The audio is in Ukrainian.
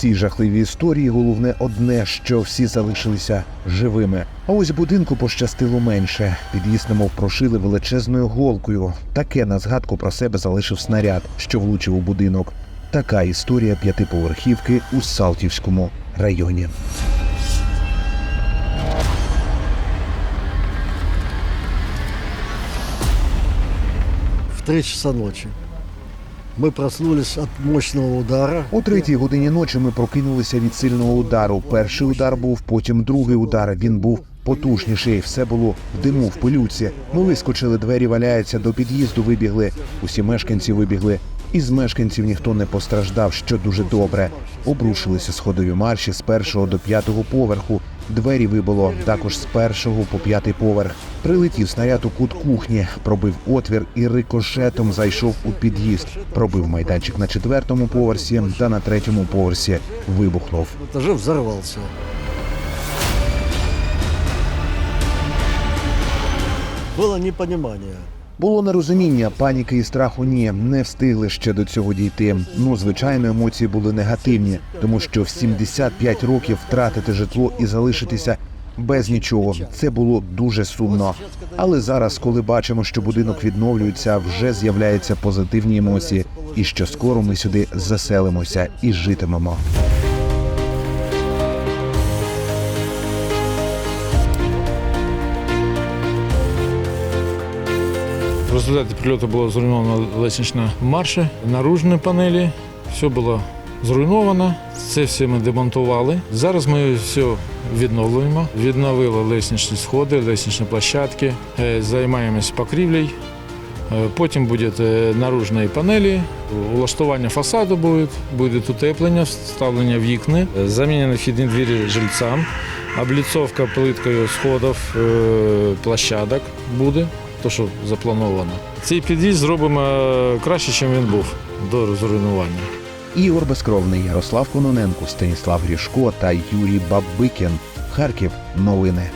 цій жахливій історії головне одне, що всі залишилися живими. А ось будинку пощастило менше. Під'їзд немов прошили величезною голкою. Таке на згадку про себе залишив снаряд, що влучив у будинок. Така історія п'ятиповерхівки у Салтівському районі. в 3 часа ночи. Мы проснулись от мощного удара. О третій годині ночі ми прокинулися від сильного удару. Перший удар був, потім другий удар. Він був потужніший. Все було в диму, в пилюці. Ми вискочили, двері валяються до під'їзду. Вибігли. Усі мешканці вибігли. Із мешканців ніхто не постраждав, що дуже добре. Обрушилися сходові марші з першого до п'ятого поверху. Двері вибило також з першого по п'ятий поверх. Прилетів снаряд у кут кухні, пробив отвір і рикошетом зайшов у під'їзд. Пробив майданчик на четвертому поверсі та на третьому поверсі вибухнув. В этаже взорвался. Было непонимание. Було нерозуміння, паніки і страху ні, не встигли ще до цього дійти. Ну, звичайно, емоції були негативні, тому що в 75 років втратити житло і залишитися без нічого. Це було дуже сумно. Але зараз, коли бачимо, що будинок відновлюється, вже з'являються позитивні емоції, і що скоро ми сюди заселимося і житимемо. В результаті прильоту було зруйновано лестнична марша, наружні панелі, все було зруйновано. Це все ми демонтували. Зараз ми все відновлюємо. Відновили лестничні сходи, лестничні площадки, Е, займаємось покрівлею. Е, Потім будуть е, наружні панелі, улаштування фасаду буде, буде утеплення, вставлення вікни, замінені вхідні двері жильцям, обліцовка плиткою сходів, площадок буде, то що заплановано. Цей під'їзд зробимо е, краще, ніж він був до розруйнування. Ігор Безкровний, Ярослав Кононенко, Станіслав Грішко та Юрій Бабикін. Харків. Новини.